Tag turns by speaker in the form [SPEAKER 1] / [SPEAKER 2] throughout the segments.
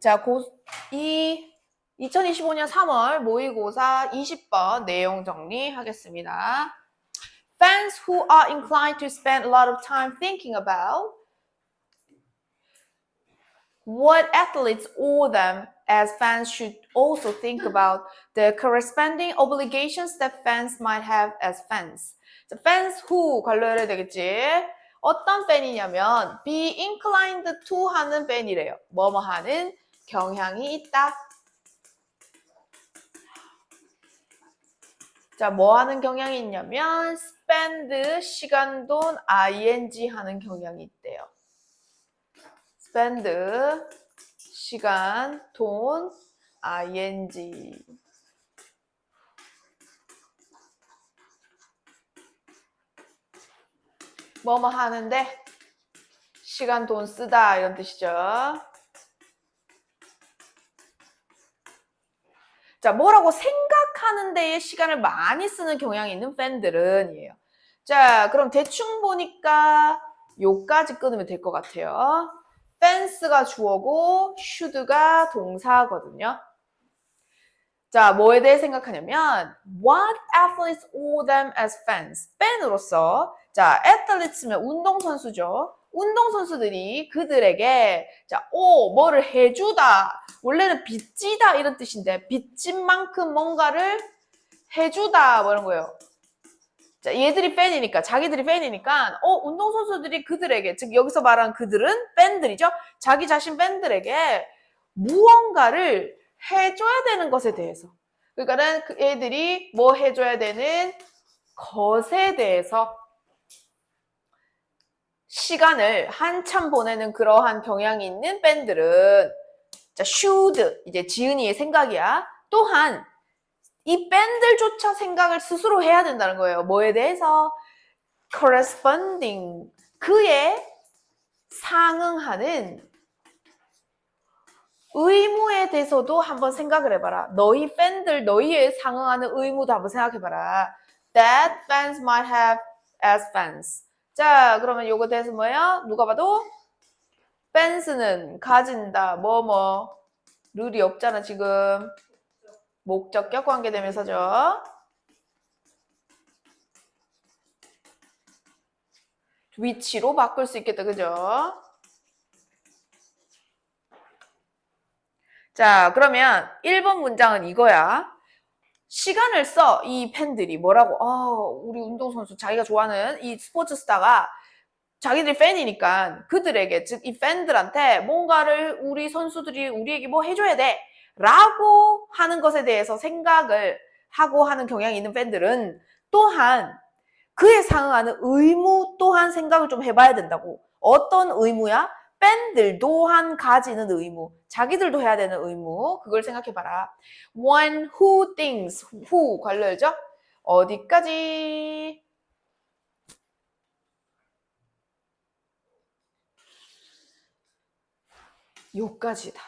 [SPEAKER 1] 자, 고, 이 2025년 3월 모의고사 20번 내용 정리하겠습니다. Fans who are inclined to spend a lot of time thinking about what athletes owe them as fans should also think about the corresponding obligations that fans might have as fans. 자, fans who 관련해야 되겠지. 어떤 팬이냐면 be inclined to 하는 팬이래요. 뭐뭐 하는 경향이 있다. 자, 뭐 하는 경향이 있냐면 spend 시간 돈 ing 하는 경향이 있대요. spend 시간 돈 ing 뭐뭐 하는데 시간 돈 쓰다 이런 뜻이죠. 자, 뭐라고 생각하는 데에 시간을 많이 쓰는 경향이 있는 팬들은 이에요. 자, 그럼 대충 보니까 요까지 끊으면 될 것 같아요. 펜스가 주어고 should가 동사거든요. 자, 뭐에 대해 생각하냐면 what athletes owe them as fans. 팬으로서 자, athletes면 운동선수죠. 운동선수들이 그들에게 자, 오, 뭐를 해주다. 원래는 빚지다 이런 뜻인데 빚진 만큼 뭔가를 해주다 뭐 이런 거예요. 자, 얘들이 팬이니까 자기들이 팬이니까 어 운동선수들이 그들에게 즉 여기서 말하는 그들은 팬들이죠. 자기 자신 팬들에게 무언가를 해줘야 되는 것에 대해서 그러니까는 그 애들이 뭐 해줘야 되는 것에 대해서 시간을 한참 보내는 그러한 경향이 있는 밴들은 자, should 이제 지은이의 생각이야. 또한 이 밴들조차 생각을 스스로 해야 된다는 거예요. 뭐에 대해서 corresponding 그에 상응하는 의무에 대해서도 한번 생각을 해봐라. 너희 팬들 너희에 상응하는 의무도 한번 생각해봐라. That fans might have as fans. 자, 그러면 요거 대해서 뭐예요? 누가 봐도 펜스는 가진다. 뭐 뭐. 룰이 없잖아, 지금. 목적격 관계되면서죠. 위치로 바꿀 수 있겠다. 그죠? 자, 그러면 1번 문장은 이거야. 시간을 써, 이 팬들이. 뭐라고? 어, 우리 운동선수, 자기가 좋아하는 이 스포츠 스타가 자기들이 팬이니까 그들에게, 즉, 이 팬들한테 뭔가를 우리 선수들이 우리에게 뭐 해줘야 돼. 라고 하는 것에 대해서 생각을 하고 하는 경향이 있는 팬들은 또한 그에 상응하는 의무 또한 생각을 좀 해봐야 된다고. 어떤 의무야? 팬들 또한 가지는 의무. 자기들도 해야 되는 의무. 그걸 생각해봐라. One who thinks, who 관료죠? 어디까지? 요까지다.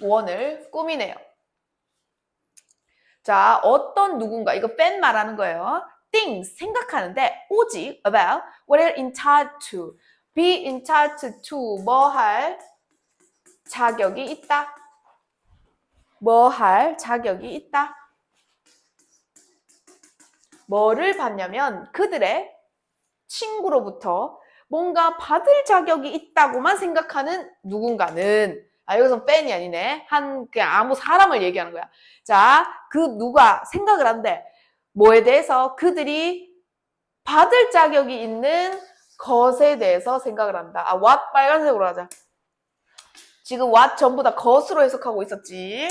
[SPEAKER 1] 원을 꾸미네요. 자, 어떤 누군가, 이거 팬 말하는 거예요. things, 생각하는데, 오직 about what are entitled to, be entitled to, 뭐 할 자격이 있다. 뭐 할 자격이 있다. 뭐를 받냐면 그들의 친구로부터 뭔가 받을 자격이 있다고만 생각하는 누군가는 아 여기서 팬이 아니네 한 그냥 아무 사람을 얘기하는 거야 자그 누가 생각을 한대 뭐에 대해서 그들이 받을 자격이 있는 것에 대해서 생각을 한다 아 what 빨간색으로 하자 지금 what 전부 다 것으로 해석하고 있었지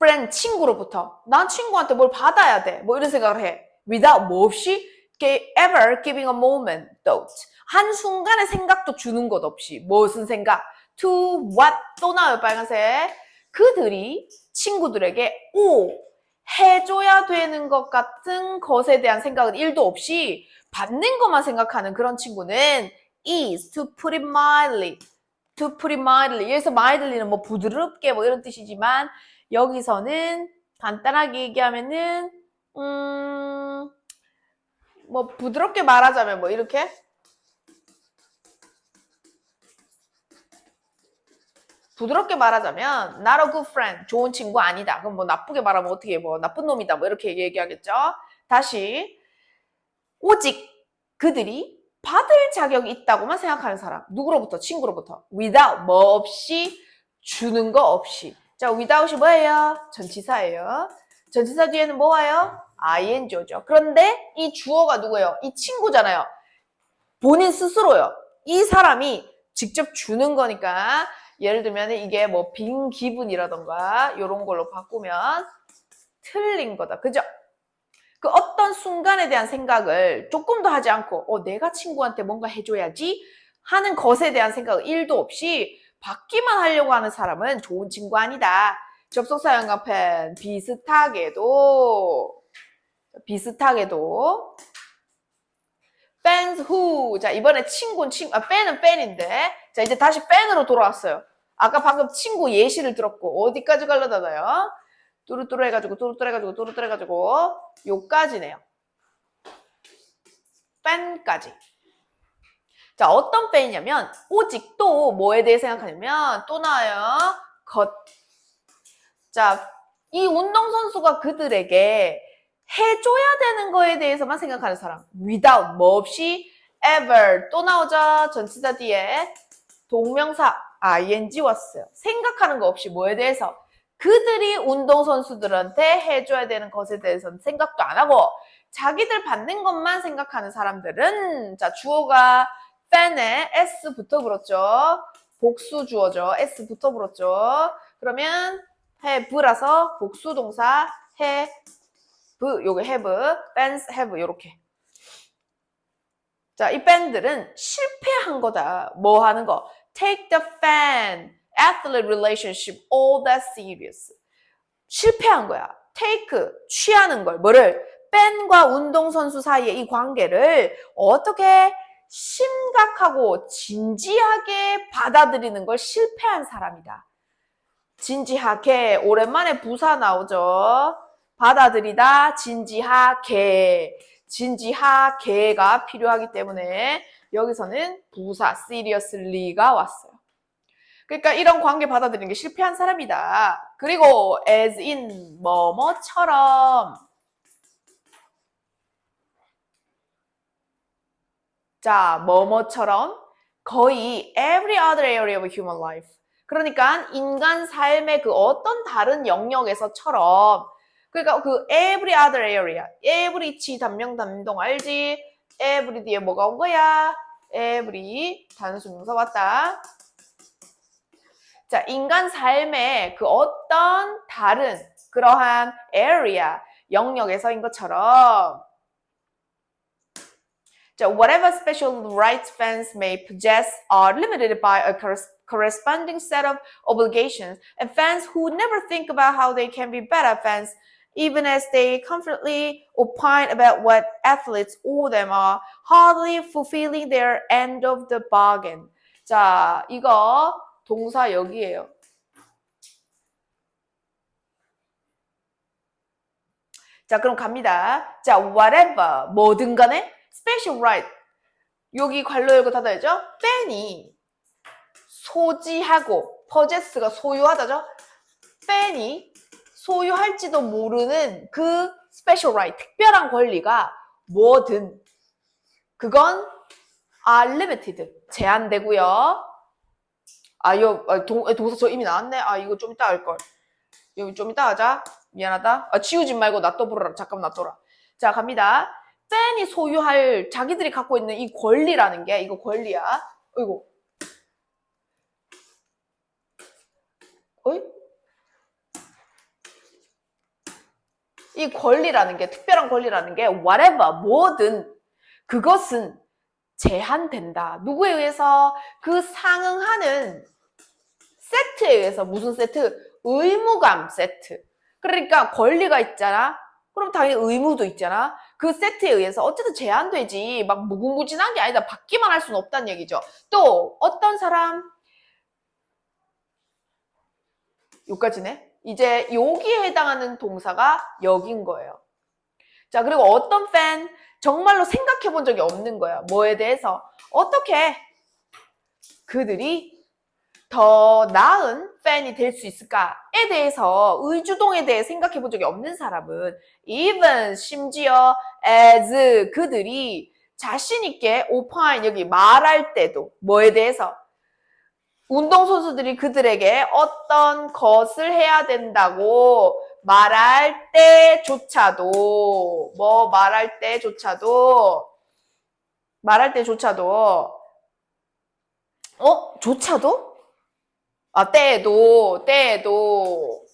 [SPEAKER 1] friend 친구로부터 난 친구한테 뭘 받아야 돼. 뭐 이런 생각을 해. without 뭐 없이 ever giving a moment thought. 한 순간의 생각도 주는 것 없이 무슨 생각? to what 또 나와요 빨간색. 그들이 친구들에게 오 해줘야 되는 것 같은 것에 대한 생각은 1도 없이 받는 것만 생각하는 그런 친구는 is to put it mildly to put it mildly. 여기서 mildly는 뭐 부드럽게 뭐 이런 뜻이지만 여기서는 간단하게 얘기하면은 음 뭐 부드럽게 말하자면 뭐 이렇게 부드럽게 말하자면 not a good friend 좋은 친구 아니다. 그럼 뭐 나쁘게 말하면 어떻게 뭐 나쁜 놈이다 뭐 이렇게 얘기하겠죠. 다시 오직 그들이 받을 자격이 있다고만 생각하는 사람 누구로부터 친구로부터 without 뭐 없이 주는 거 없이 자 without이 뭐예요? 전치사예요. 전치사 뒤에는 뭐 와요? ing 오죠. 그런데 이 주어가 누구예요? 이 친구잖아요. 본인 스스로요. 이 사람이 직접 주는 거니까 예를 들면 이게 뭐 빈 기분이라던가 이런 걸로 바꾸면 틀린 거다. 그죠? 그 어떤 순간에 대한 생각을 조금도 하지 않고 어, 내가 친구한테 뭔가 해줘야지 하는 것에 대한 생각을 1도 없이 받기만 하려고 하는 사람은 좋은 친구 아니다. 접속사 연관펜 비슷하게도 비슷하게도 fans who 자 이번에 친구는 친구 아 팬은 팬인데 자 이제 다시 팬으로 돌아왔어요. 아까 방금 친구 예시를 들었고 어디까지 갈라다나요? 뚜루뚜루 해가지고 뚜루뚜루 해가지고 뚜루뚜루 해가지고 요까지네요. 팬까지. 자 어떤 팬이냐면 오직 또 뭐에 대해 생각하냐면 또 나와요. 것. 자이 운동선수가 그들에게 해줘야 되는 거에 대해서만 생각하는 사람. without 뭐 없이 ever 또 나오죠. 전치사 뒤에 동명사 ing 왔어요. 생각하는 거 없이 뭐에 대해서 그들이 운동선수들한테 해줘야 되는 것에 대해서는 생각도 안 하고 자기들 받는 것만 생각하는 사람들은 자 주어가 fan에 s 붙어 불었죠. 복수 주어죠. s 붙어 불었죠. 그러면 have라서 복수 동사 have 요게 have, fans have 요렇게 자, 이 밴들은 실패한 거다. 뭐 하는 거? Take the fan athlete relationship all that serious. 실패한 거야. take 취하는 걸 뭐를 팬과 운동선수 사이의 이 관계를 어떻게 심각하고 진지하게 받아들이는 걸 실패한 사람이다. 진지하게 오랜만에 부사 나오죠. 받아들이다 진지하게 진지하게가 필요하기 때문에 여기서는 부사 seriously가 왔어요. 그러니까 이런 관계 받아들이는 게 실패한 사람이다. 그리고 as in 뭐뭐처럼 자 뭐뭐처럼 거의 every other area of human life 그러니까 인간 삶의 그 어떤 다른 영역에서처럼 그러니까 그 every other area, every 치 단명 단동 알지? every 뒤에 뭐가 온 거야? every 단수명사 왔다. 자, 인간 삶의 그 어떤 다른 그러한 area, 영역에서인 것처럼 자, whatever special rights fans may possess are limited by a corresponding set of obligations, and fans who never think about how they can be better fans even as they confidently opine about what athletes owe them are hardly fulfilling their end of the bargain. 자, 이거 동사 여기에요. 자, 그럼 갑니다. 자, whatever, 뭐든 간에 special right. 여기 관로 열고 닫아야죠. 팬이 소지하고 possess가 소유하다죠. 팬이 소유할지도 모르는 그 스페셜 라이트, 특별한 권리가 뭐든 그건 are limited, 제한되고요. 아, 이거 아, 동, 동사 저 이미 나왔네. 아, 이거 좀 이따 할 걸. 여기 좀 이따 하자. 미안하다. 아, 지우지 말고 놔둬 보라. 잠깐 놔둬라. 자, 갑니다. 팬이 소유할 자기들이 갖고 있는 이 권리라는 게 이거 권리야. 어이고. 어이? 이 권리라는 게 특별한 권리라는 게 whatever 뭐든 그것은 제한된다. 누구에 의해서 그 상응하는 세트에 의해서 무슨 세트? 의무감 세트. 그러니까 권리가 있잖아. 그럼 당연히 의무도 있잖아. 그 세트에 의해서 어쨌든 제한되지. 막 무궁무진한 게 아니다. 받기만 할 수는 없다는 얘기죠. 또 어떤 사람 여기까지네. 이제 여기에 해당하는 동사가 여긴 거예요. 자, 그리고 어떤 팬 정말로 생각해 본 적이 없는 거야. 뭐에 대해서 어떻게 그들이 더 나은 팬이 될 수 있을까에 대해서 의주동에 대해 생각해 본 적이 없는 사람은 even 심지어 as 그들이 자신 있게 오파인 여기 말할 때도 뭐에 대해서 운동선수들이 그들에게 어떤 것을 해야 된다고 말할 때조차도 뭐 말할 때조차도 말할 때조차도 어? 조차도? 아, 때에도, 때에도,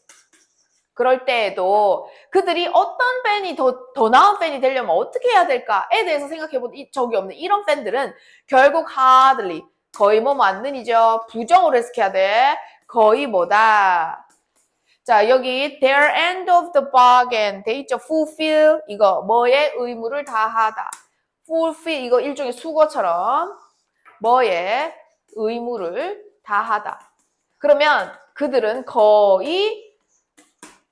[SPEAKER 1] 그럴 때에도 그들이 어떤 팬이 더, 더 나은 팬이 되려면 어떻게 해야 될까에 대해서 생각해본 이- 적이 없는 이런 팬들은 결국 hardly, 거의 뭐 맞는 이죠. 부정으로 해석해야 돼. 거의 뭐다. 자, 여기 their end of the bargain 돼 있죠. fulfill 이거 뭐의 의무를 다하다. fulfill 이거 일종의 수거처럼 뭐의 의무를 다하다. 그러면 그들은 거의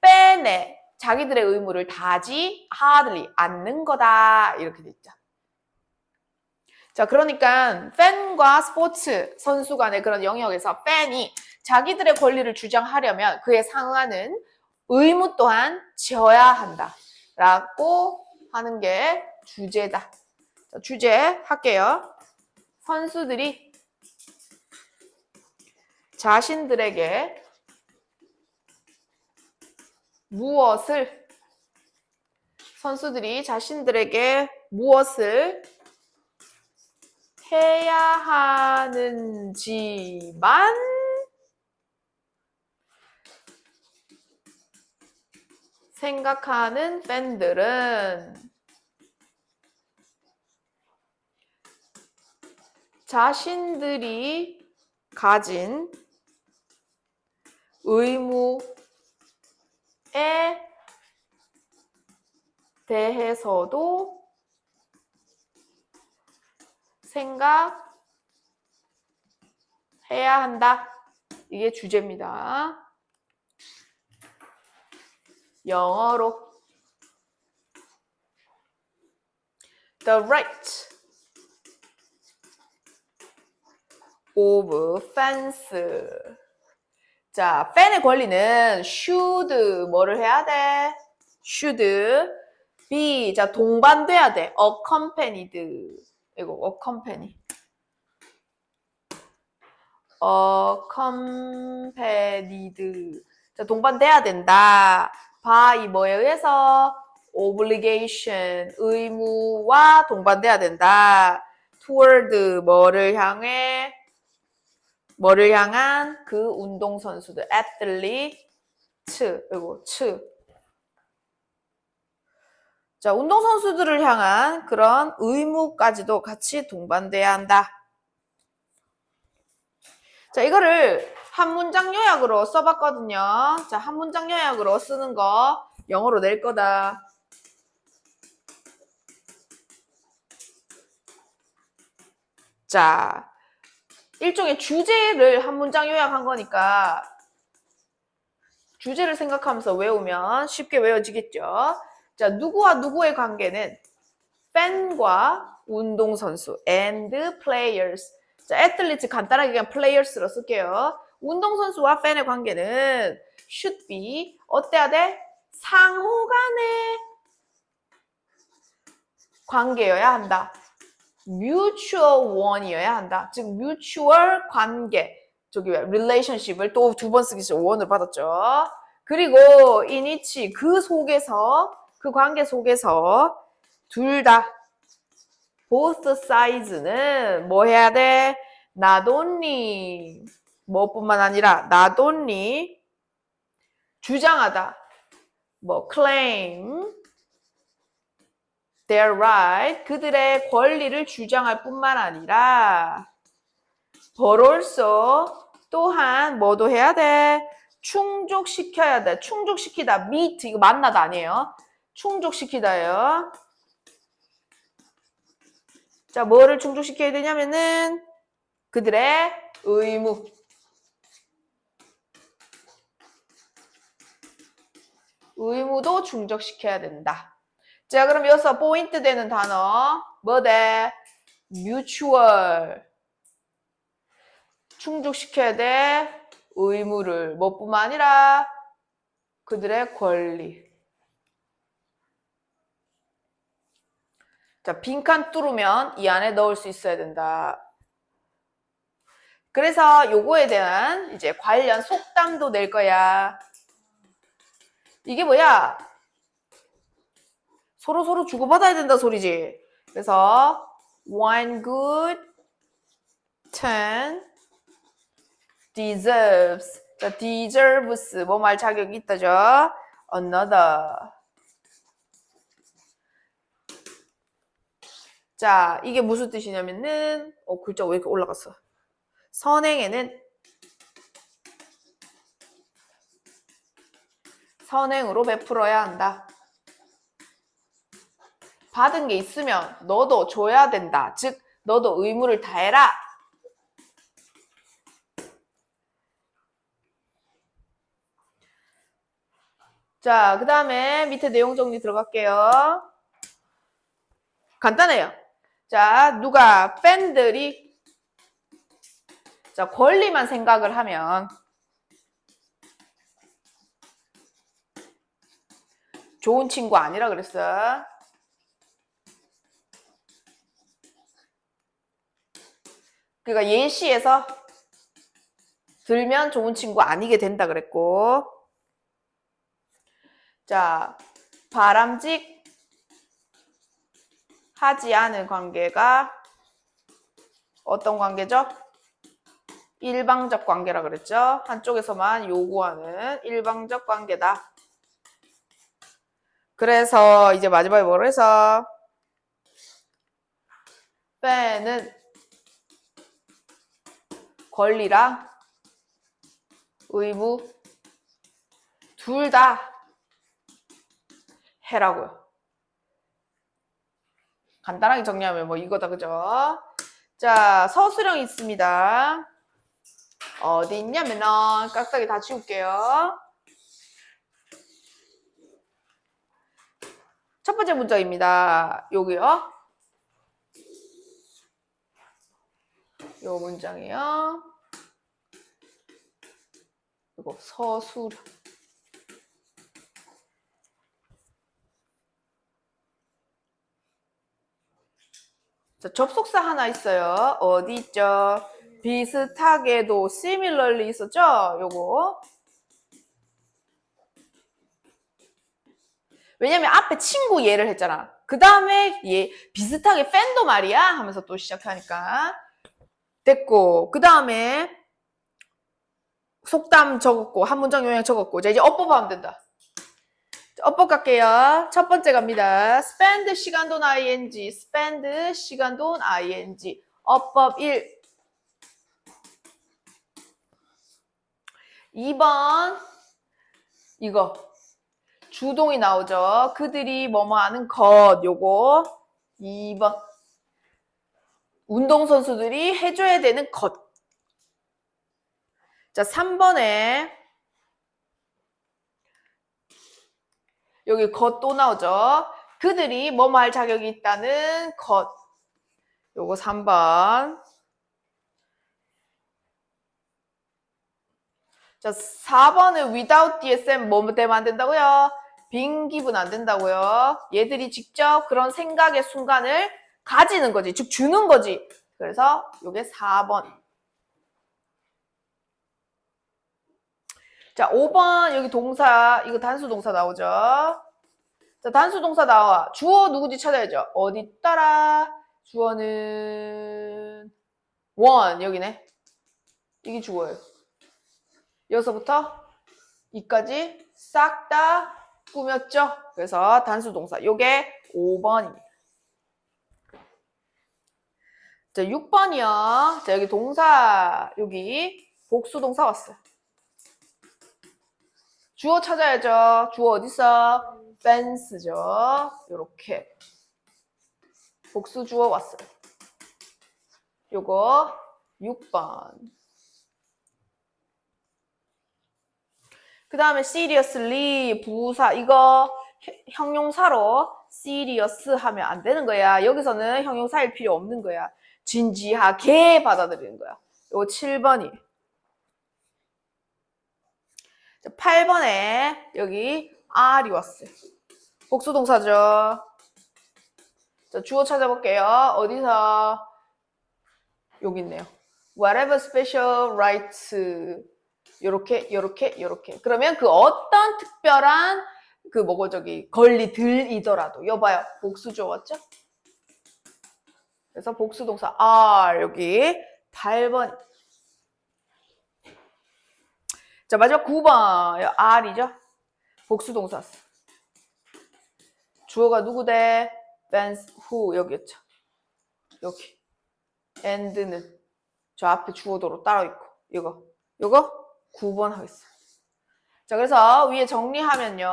[SPEAKER 1] 빼내 자기들의 의무를 다하지 hardly 않는 거다 이렇게 돼 있죠. 자, 그러니까 팬과 스포츠 선수 간의 그런 영역에서 팬이 자기들의 권리를 주장하려면 그에 상응하는 의무 또한 지어야 한다. 라고 하는 게 주제다. 자, 주제 할게요. 선수들이 자신들에게 무엇을 선수들이 자신들에게 무엇을 해야 하는지만 생각하는 팬들은 자신들이 가진 의무에 대해서도 생각해야 한다. 이게 주제입니다. 영어로 The right of fans 자, 팬의 권리는 should 뭐를 해야 돼? should be 자 동반돼야 돼. accompanied 이거 accompanied 자 동반돼야 된다. by 뭐에 의해서 obligation 의무와 동반돼야 된다. toward 뭐를 향해 뭐를 향한 그 운동 선수들 athlete 이거 츠. 자, 운동 선수들을 향한 그런 의무까지도 같이 동반돼야 한다. 자, 이거를 한 문장 요약으로 써봤거든요. 자, 한 문장 요약으로 쓰는 거 영어로 낼 거다. 자, 일종의 주제를 한 문장 요약한 거니까 주제를 생각하면서 외우면 쉽게 외워지겠죠. 자, 누구와 누구의 관계는 팬과 운동선수 and players. 자, athletes 간단하게 그냥 players로 쓸게요. 운동선수와 팬의 관계는 should be 어때야 돼? 상호간의 관계여야 한다. mutual one이어야 한다. 즉 mutual 관계. 저기 왜 relationship을 또 두 번 쓰기 전에 원을 받았죠. 그리고 in which 그 속에서 그 관계 속에서 둘 다 both sides는 뭐 해야 돼? not only 뭐뿐만 아니라 not only 주장하다. 뭐 claim their right 그들의 권리를 주장할 뿐만 아니라 but also 또한 뭐도 해야 돼? 충족시켜야 돼. 충족시키다. meet 이거 만나다 아니에요. 충족시키다예요. 자, 뭐를 충족시켜야 되냐면은 그들의 의무. 의무도 충족시켜야 된다. 자, 그럼 여기서 포인트 되는 단어 뭐대? mutual 충족시켜야 돼 의무를 뭐뿐만 아니라 그들의 권리. 자, 빈칸 뚫으면 이 안에 넣을 수 있어야 된다. 그래서 요거에 대한 이제 관련 속담도 낼 거야. 이게 뭐야? 서로 서로 주고받아야 된다 소리지. 그래서 one good turn deserves. 자, deserves 뭐 말 자격이 있다죠. another. 자, 이게 무슨 뜻이냐면은 어 글자 왜 이렇게 올라갔어? 선행에는 선행으로 베풀어야 한다. 받은 게 있으면 너도 줘야 된다. 즉, 너도 의무를 다해라. 자, 그 다음에 밑에 내용 정리 들어갈게요. 간단해요. 자, 누가, 팬들이, 자, 권리만 생각을 하면, 좋은 친구 아니라 그랬어. 그러니까 예시에서 들면 좋은 친구 아니게 된다 그랬고. 자, 바람직 하지 않은 관계가 어떤 관계죠? 일방적 관계라 그랬죠? 한쪽에서만 요구하는 일방적 관계다. 그래서 이제 마지막에 뭐를 해서 빼는 권리랑 의무 둘 다 해라고요. 간단하게 정리하면 뭐 이거다 그죠? 자 서술형 있습니다. 어디 있냐면은 깍딱이 다 치울게요. 첫 번째 문장입니다. 여기요. 요 문장이요. 이거 서술형. 자, 접속사 하나 있어요. 어디 있죠? 비슷하게도 similarly 있었죠? 요거. 왜냐면 앞에 친구 예를 했잖아. 그 다음에 얘 비슷하게 팬도 말이야 하면서 또 시작하니까 됐고 그 다음에 속담 적었고 한 문장 요약 적었고 자 이제 어법 하면 된다. 자, 어법 갈게요. 첫 번째 갑니다. spend 시간 돈 ing, spend 시간 돈 ing. 어법 1. 2번 이거 주동이 나오죠. 그들이 뭐뭐 하는 것 요거 2번 운동선수들이 해줘야 되는 것. 자 3번에 여기 것 또 나오죠. 그들이 뭐뭐 할 자격이 있다는 것. 요거 3번. 자, 4번은 without DSM 뭐 되면 안 된다고요? 빈 기분 안 된다고요. 얘들이 직접 그런 생각의 순간을 가지는 거지. 즉 주는 거지. 그래서 요게 4번. 자, 5번 여기 동사 이거 단수 동사 나오죠. 자, 단수 동사 나와. 주어 누구지 찾아야죠. 어디 있더라? 주어는 원 여기네. 이게 주어예요. 여기서부터 이까지 싹 다 꾸몄죠? 그래서 단수 동사. 요게 5번입니다. 자, 6번이요. 자, 여기 동사, 여기 복수 동사 왔어요. 주어 찾아야죠. 주어 어딨어? fence죠. 요렇게. 복수 주어 왔어요. 요거 6번. 그 다음에 seriously 부사 이거 형용사로 serious 하면 안 되는 거야. 여기서는 형용사일 필요 없는 거야. 진지하게 받아들이는 거야. 요거 7번이. 8번에 여기 are이 왔어요. 복수동사죠. 자, 주어 찾아볼게요. 어디서? 여기 있네요. Whatever special rights. 요렇게, 요렇게, 요렇게. 그러면 그 어떤 특별한 그 뭐고 저기 권리들이더라도 여봐요. 복수죠, 맞죠? 그래서 복수동사 are 여기 8번. 자, 마지막 9번. are이죠? 복수동사. 주어가 누구 돼? Ben's who 여기였죠. 여기. and는 저 앞에 주어도로 따로 있고 이거 이거 9번 하겠어요. 자, 그래서 위에 정리하면요.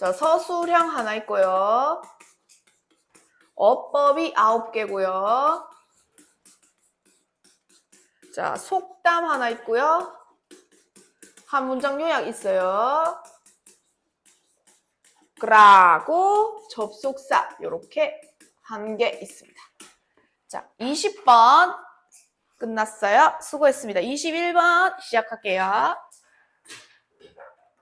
[SPEAKER 1] 자, 서술형 하나 있고요. 어법이 9개고요. 자, 속담 하나 있고요. 한 문장 요약 있어요. 그라고 접속사 이렇게 한 개 있습니다. 자, 20번 끝났어요. 수고했습니다. 21번 시작할게요.